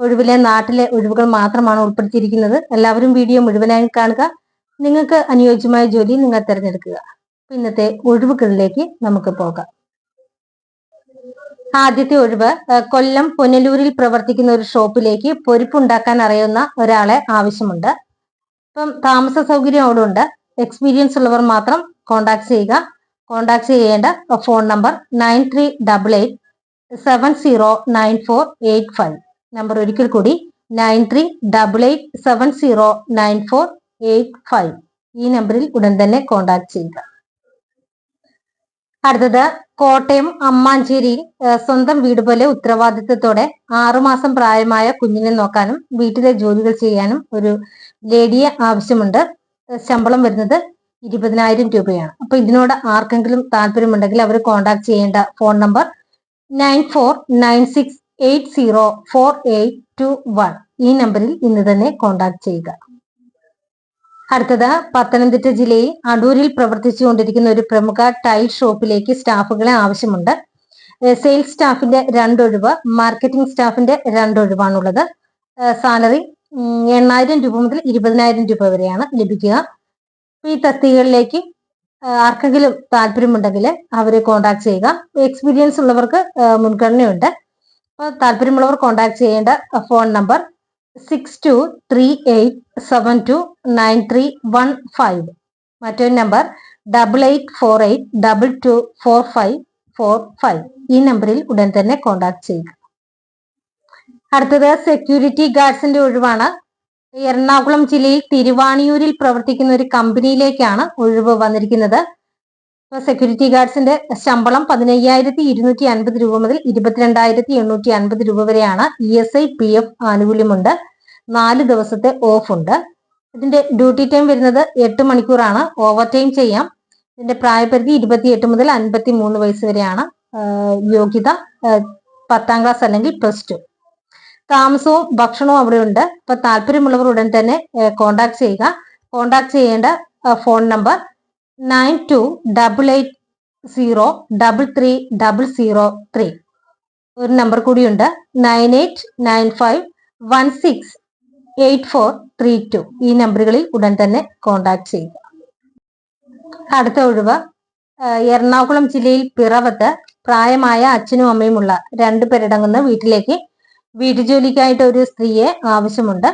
ഒഴിവിലെ നാട്ടിലെ ഒഴിവുകൾ മാത്രമാണ് ഉൾപ്പെടുത്തിയിരിക്കുന്നത്. എല്ലാവരും വീഡിയോ മുഴുവനായി കാണുക. നിങ്ങൾക്ക് അനുയോജ്യമായ ജോലി നിങ്ങൾ തിരഞ്ഞെടുക്കുക. ഇന്നത്തെ ഒഴിവുകളിലേക്ക് നമുക്ക് പോകാം. ആദ്യത്തെ ഒഴിവ് കൊല്ലം പുനലൂരിൽ പ്രവർത്തിക്കുന്ന ഒരു ഷോപ്പിലേക്ക് പൊരിപ്പുണ്ടാക്കാൻ അറിയുന്ന ഒരാളെ ആവശ്യമുണ്ട്. ഇപ്പം താമസ സൗകര്യം അവിടെ ഉണ്ട് എക്സ്പീരിയൻസ് ഉള്ളവർ മാത്രം കോണ്ടാക്ട് ചെയ്യുക. കോണ്ടാക്ട് ചെയ്യേണ്ട phone number nine three double eight seven zero nine four eight five. Number ഒരിക്കൽ കൂടി nine three double eight seven zero nine four eight five ഈ നമ്പറിൽ ഉടൻ തന്നെ കോണ്ടാക്ട് ചെയ്യുക. അടുത്തത് കോട്ടയം അമ്മാഞ്ചേരിയിൽ സ്വന്തം വീട് പോലെ ഉത്തരവാദിത്തത്തോടെ ആറുമാസം പ്രായമായ കുഞ്ഞിനെ നോക്കാനും വീട്ടിലെ ജോലികൾ ചെയ്യാനും ഒരു ലേഡിയെ ആവശ്യമുണ്ട്. ശമ്പളം വരുന്നത് ഇരുപതിനായിരം രൂപയാണ്. അപ്പൊ ഇതിനോട് ആർക്കെങ്കിലും താല്പര്യമുണ്ടെങ്കിൽ അവർ കോണ്ടാക്ട് ചെയ്യേണ്ട phone number nine four nine six eight zero four eight two one. ഈ നമ്പറിൽ ഇന്ന് തന്നെ കോൺടാക്ട് ചെയ്യുക. അടുത്തത് പത്തനംതിട്ട ജില്ലയിൽ അടൂരിൽ പ്രവർത്തിച്ചുകൊണ്ടിരിക്കുന്ന ഒരു പ്രമുഖ ടൈൽ ഷോപ്പിലേക്ക് സ്റ്റാഫുകളെ ആവശ്യമുണ്ട്. സെയിൽസ് സ്റ്റാഫിന്റെ രണ്ടൊഴിവ് മാർക്കറ്റിംഗ് സ്റ്റാഫിന്റെ രണ്ടൊഴിവാണുള്ളത്. സാലറി എണ്ണായിരം രൂപ മുതൽ ഇരുപതിനായിരം രൂപ വരെയാണ് ലഭിക്കുക. ഈ തസ്തികകളിലേക്ക് ഏഹ് ആർക്കെങ്കിലും താല്പര്യമുണ്ടെങ്കിൽ അവരെ കോൺടാക്ട് ചെയ്യുക. എക്സ്പീരിയൻസ് ഉള്ളവർക്ക് മുൻഗണനയുണ്ട്. അപ്പോൾ താല്പര്യമുള്ളവർ കോൺടാക്ട് ചെയ്യേണ്ട phone number six two three eight seven two nine three one five മറ്റൊരു number double eight four eight double two four five four five ഈ നമ്പറിൽ ഉടൻ തന്നെ കോൺടാക്ട് ചെയ്യുക. അടുത്തത് സെക്യൂരിറ്റി ഗാർഡ്സിന്റെ ഒഴിവാണ്. എറണാകുളം ജില്ലയിൽ തിരുവാണിയൂരിൽ പ്രവർത്തിക്കുന്ന ഒരു കമ്പനിയിലേക്കാണ് ഒഴിവ് വന്നിരിക്കുന്നത്. സെക്യൂരിറ്റി ഗാർഡ്സിന്റെ ശമ്പളം പതിനയ്യായിരത്തി ഇരുന്നൂറ്റി അൻപത് രൂപ മുതൽ ഇരുപത്തിരണ്ടായിരത്തി എണ്ണൂറ്റി അൻപത് രൂപ വരെയാണ് E S I P F ആനുകൂല്യമുണ്ട്. നാല് ദിവസത്തെ ഓഫ് ഉണ്ട്. ഇതിന്റെ ഡ്യൂട്ടി ടൈം വരുന്നത് എട്ട് മണിക്കൂറാണ്. ഓവർ ടൈം ചെയ്യാം. ഇതിന്റെ പ്രായപരിധി ഇരുപത്തിയെട്ട് മുതൽ അൻപത്തി മൂന്ന് വയസ്സ് വരെയാണ്. യോഗ്യത പത്താം ക്ലാസ് അല്ലെങ്കിൽ പ്ലസ് ടു താമസവും ഭക്ഷണവും അവിടെ ഉണ്ട് അപ്പൊ താല്പര്യമുള്ളവർ ഉടൻ തന്നെ കോണ്ടാക്ട് ചെയ്യുക. കോണ്ടാക്ട് ചെയ്യേണ്ട phone number nine two double eight zero double three double zero three ഒരു നമ്പർ കൂടിയുണ്ട്. Nine eight nine five one six eight four three two ഈ നമ്പറുകളിൽ ഉടൻ തന്നെ കോണ്ടാക്ട് ചെയ്യുക. അടുത്ത ഒഴിവ് എറണാകുളം ജില്ലയിൽ പിറവത്ത് പ്രായമായ അച്ഛനും അമ്മയുമുള്ള രണ്ടു പേരടങ്ങുന്ന വീട്ടിലേക്ക് വീട്ടുജോലിക്കായിട്ട് ഒരു സ്ത്രീയെ ആവശ്യമുണ്ട്.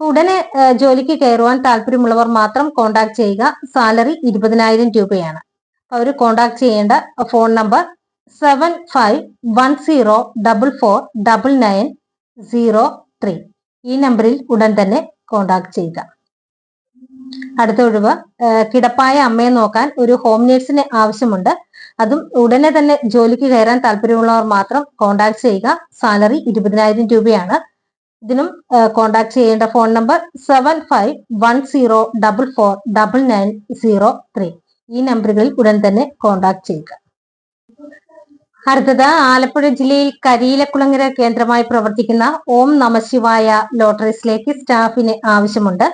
ഉടനെ ജോലിക്ക് കയറുവാൻ താല്പര്യമുള്ളവർ മാത്രം കോണ്ടാക്ട് ചെയ്യുക. സാലറി ഇരുപതിനായിരം രൂപയാണ്. അവർ കോണ്ടാക്ട് ചെയ്യേണ്ട phone number seven five one zero double four double nine zero three ഈ നമ്പറിൽ ഉടൻ തന്നെ കോണ്ടാക്ട് ചെയ്യുക. അടുത്ത ഒഴിവ് കിടപ്പായ അമ്മയെ നോക്കാൻ ഒരു ഹോം നേഴ്സിന് ആവശ്യമുണ്ട്. അതും ഉടനെ തന്നെ ജോലിക്ക് കയറാൻ താല്പര്യമുള്ളവർ മാത്രം കോണ്ടാക്ട് ചെയ്യുക. സാലറി ഇരുപതിനായിരം രൂപയാണ്. ഇതിനും കോണ്ടാക്ട് ചെയ്യേണ്ട phone number seven five one zero double four double nine zero three ഈ നമ്പറുകളിൽ ഉടൻ തന്നെ കോണ്ടാക്ട് ചെയ്യുക. അടുത്തത് ആലപ്പുഴ ജില്ലയിൽ കരിയിലക്കുളങ്ങര കേന്ദ്രമായി പ്രവർത്തിക്കുന്ന ഓം നമശിവായ ലോട്ടറീസിലേക്ക് സ്റ്റാഫിന് ആവശ്യമുണ്ട്.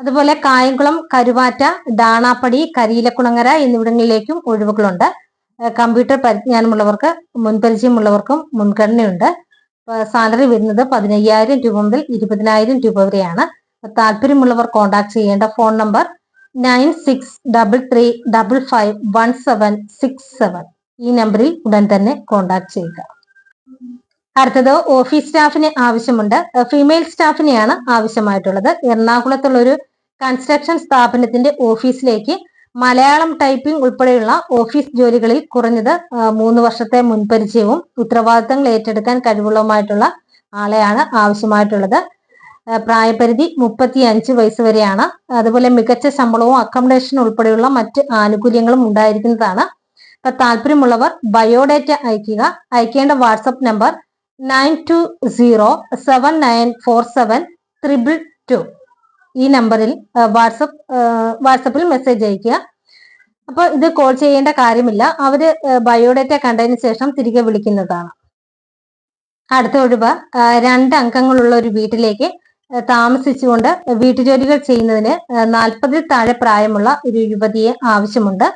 അതുപോലെ കായംകുളം കരുവാറ്റ ഡാണാപ്പടി കരിയിലക്കുളങ്ങര എന്നിവിടങ്ങളിലേക്കും ഒഴിവുകളുണ്ട്. കമ്പ്യൂട്ടർ പരിജ്ഞാനമുള്ളവർക്ക് മുൻപരിചയമുള്ളവർക്കും മുൻഗണനയുണ്ട്. സാലറി വരുന്നത് പതിനയ്യായിരം രൂപ മുതൽ ഇരുപതിനായിരം രൂപ വരെയാണ്. താല്പര്യമുള്ളവർ കോൺടാക്ട് ചെയ്യേണ്ട phone number nine six double three double five one seven six seven ഈ നമ്പറിൽ ഉടൻ തന്നെ കോൺടാക്ട് ചെയ്യുക. അടുത്തത് ഓഫീസ് സ്റ്റാഫിന് ആവശ്യമുണ്ട്. ഫീമെയിൽ സ്റ്റാഫിനെയാണ് ആവശ്യമായിട്ടുള്ളത്. എറണാകുളത്തുള്ള ഒരു കൺസ്ട്രക്ഷൻ സ്ഥാപനത്തിന്റെ ഓഫീസിലേക്ക് മലയാളം ടൈപ്പിംഗ് ഉൾപ്പെടെയുള്ള ഓഫീസ് ജോലികളിൽ കുറഞ്ഞത് മൂന്ന് വർഷത്തെ മുൻപരിചയവും ഉത്തരവാദിത്തങ്ങൾ ഏറ്റെടുക്കാൻ കഴിവുള്ളതുമായിട്ടുള്ള ആളെയാണ് ആവശ്യമായിട്ടുള്ളത്. പ്രായപരിധി മുപ്പത്തി അഞ്ച് വയസ്സ് വരെയാണ്. അതുപോലെ മികച്ച ശമ്പളവും അക്കോമഡേഷൻ ഉൾപ്പെടെയുള്ള മറ്റ് ആനുകൂല്യങ്ങളും ഉണ്ടായിരിക്കുന്നതാണ്. ഇപ്പൊ താല്പര്യമുള്ളവർ ബയോഡേറ്റ അയക്കുക അയക്കേണ്ട WhatsApp number nine two zero seven nine four seven triple two. ഈ നമ്പറിൽ വാട്സപ്പ് വാട്സപ്പിൽ മെസ്സേജ് അയക്കുക അപ്പോൾ ഇത് കോൾ ചെയ്യേണ്ട കാര്യമില്ല. അവർ ബയോഡേറ്റ കണ്ടതിന് ശേഷം തിരികെ വിളിക്കുന്നതാണ്. അടുത്ത ഒഴിവ് രണ്ട് അംഗങ്ങളുള്ള ഒരു വീട്ടിലേക്ക് താമസിച്ചുകൊണ്ട് വീട്ടുജോലികൾ ചെയ്യുന്നതിന് നാൽപ്പതിൽ താഴെ പ്രായമുള്ള ഒരു യുവതിയെ ആവശ്യമുണ്ട്.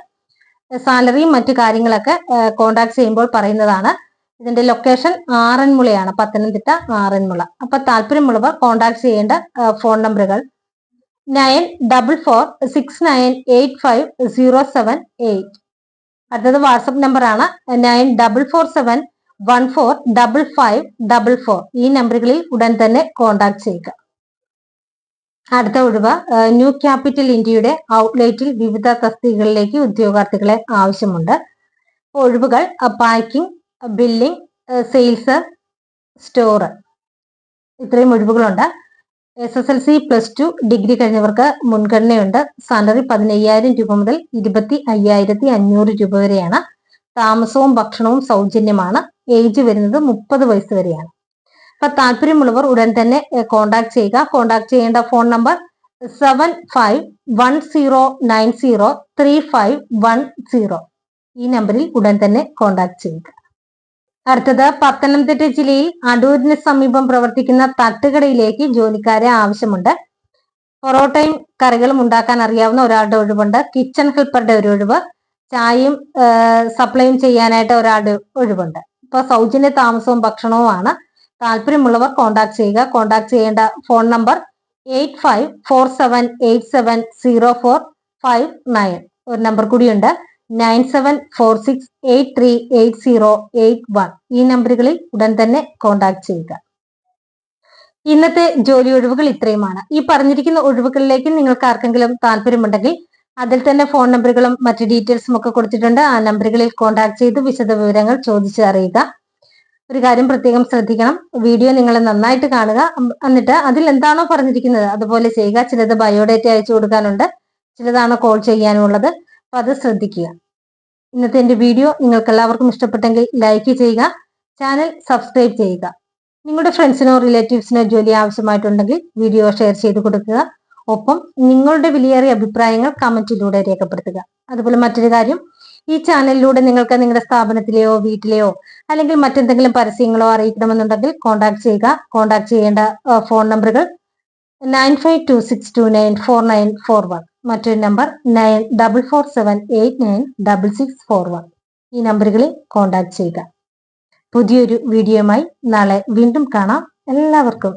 സാലറിയും മറ്റു കാര്യങ്ങളൊക്കെ കോണ്ടാക്ട് ചെയ്യുമ്പോൾ പറയുന്നതാണ്. ഇതിന്റെ ലൊക്കേഷൻ ആറന്മുളയാണ് പത്തനംതിട്ട ആറന്മുള. അപ്പൊ താല്പര്യമുള്ളവർ കോണ്ടാക്ട് ചെയ്യേണ്ട ഫോൺ നമ്പറുകൾ nine double four six nine eight five zero seven eight അടുത്തത് വാട്സപ്പ് നമ്പറാണ് nine double four seven one four double five double four ഈ നമ്പറുകളിൽ ഉടൻ തന്നെ കോണ്ടാക്ട് ചെയ്യുക. അടുത്ത ഒഴിവ് ന്യൂ ക്യാപിറ്റൽ ഇന്ത്യയുടെ ഔട്ട്ലെറ്റിൽ വിവിധ തസ്തികകളിലേക്ക് ഉദ്യോഗാർത്ഥികളെ ആവശ്യമുണ്ട്. ഒഴിവുകൾ പാക്കിംഗ് ബില്ലിംഗ് സെയിൽസ് സ്റ്റോർ ഇത്രയും ഒഴിവുകളുണ്ട്. S S L C plus two degree കഴിഞ്ഞവർക്ക് മുൻഗണനയുണ്ട്. സാലറി പതിനയ്യായിരം രൂപ മുതൽ ഇരുപത്തി അയ്യായിരത്തി അഞ്ഞൂറ് രൂപ വരെയാണ്. താമസവും ഭക്ഷണവും സൗജന്യമാണ്. ഏജ് വരുന്നത് മുപ്പത് വയസ്സ് വരെയാണ്. അപ്പൊ താല്പര്യമുള്ളവർ ഉടൻ തന്നെ കോണ്ടാക്ട് ചെയ്യുക. കോണ്ടാക്ട് ചെയ്യേണ്ട phone number seven five one zero nine zero three five one zero ഈ നമ്പറിൽ ഉടൻ തന്നെ കോണ്ടാക്ട് ചെയ്യുക. അടുത്തത് പത്തനംതിട്ട ജില്ലയിൽ അടൂരിന് സമീപം പ്രവർത്തിക്കുന്ന തട്ടുകടയിലേക്ക് ജോലിക്കാരെ ആവശ്യമുണ്ട്. പൊറോട്ടയും കറികളും ഉണ്ടാക്കാൻ അറിയാവുന്ന ഒരാളുടെ ഒഴിവുണ്ട്. കിച്ചൺ ഹെൽപ്പറുടെ ഒരു ഒഴിവ്. ചായയും സപ്ലൈയും ചെയ്യാനായിട്ട് ഒരാളുടെ ഒഴിവുണ്ട്. ഇപ്പൊ സൗജന്യ താമസവും ഭക്ഷണവുമാണ് താല്പര്യമുള്ളവർ കോണ്ടാക്ട് ചെയ്യുക. കോണ്ടാക്ട് ചെയ്യേണ്ട phone number eight five four seven eight seven zero four five nine ഒരു നമ്പർ കൂടിയുണ്ട് nine seven four six eight three eight zero eight one ഈ നമ്പറുകളിൽ ഉടൻ തന്നെ കോണ്ടാക്ട് ചെയ്യുക. ഇന്നത്തെ ജോലി ഒഴിവുകൾ ഇത്രയുമാണ്. ഈ പറഞ്ഞിരിക്കുന്ന ഒഴിവുകളിലേക്ക് നിങ്ങൾക്ക് ആർക്കെങ്കിലും താല്പര്യമുണ്ടെങ്കിൽ അതിൽ തന്നെ ഫോൺ നമ്പറുകളും മറ്റു ഡീറ്റെയിൽസും ഒക്കെ കൊടുത്തിട്ടുണ്ട്. ആ നമ്പറുകളിൽ കോൺടാക്ട് ചെയ്ത് വിശദ വിവരങ്ങൾ ചോദിച്ചറിയുക ഒരു കാര്യം പ്രത്യേകം ശ്രദ്ധിക്കണം. വീഡിയോ നിങ്ങൾ നന്നായിട്ട് കാണുക. എന്നിട്ട് അതിൽ എന്താണോ പറഞ്ഞിരിക്കുന്നത് അതുപോലെ ചെയ്യുക. ചിലത് ബയോഡേറ്റ അയച്ചു കൊടുക്കാനുണ്ട്. ചിലതാണ് കോൾ ചെയ്യാനുള്ളത്. അപ്പൊ അത് ശ്രദ്ധിക്കുക. ഇന്നത്തെ എന്റെ വീഡിയോ നിങ്ങൾക്ക് എല്ലാവർക്കും ഇഷ്ടപ്പെട്ടെങ്കിൽ ലൈക്ക് ചെയ്യുക ചാനൽ സബ്സ്ക്രൈബ് ചെയ്യുക. നിങ്ങളുടെ ഫ്രണ്ട്സിനോ റിലേറ്റീവ്സിനോ ജോലി ആവശ്യമായിട്ടുണ്ടെങ്കിൽ വീഡിയോ ഷെയർ ചെയ്ത് കൊടുക്കുക. ഒപ്പം നിങ്ങളുടെ വിലയേറിയ അഭിപ്രായങ്ങൾ കമന്റിലൂടെ രേഖപ്പെടുത്തുക. അതുപോലെ മറ്റൊരു കാര്യം ഈ ചാനലിലൂടെ നിങ്ങൾക്ക് നിങ്ങളുടെ സ്ഥാപനത്തിലെയോ വീട്ടിലെയോ അല്ലെങ്കിൽ മറ്റെന്തെങ്കിലും പരസ്യങ്ങളോ അറിയിക്കണമെന്നുണ്ടെങ്കിൽ കോൺടാക്ട് ചെയ്യുക. കോൺടാക്ട് ചെയ്യേണ്ട ഫോൺ നമ്പറുകൾ nine five two six two nine four nine four one മറ്റൊരു number nine double four seven eight nine double six four one ഈ നമ്പറുകളിൽ കോൺടാക്ട് ചെയ്യുക. പുതിയൊരു വീഡിയോയുമായി നാളെ വീണ്ടും കാണാം. എല്ലാവർക്കും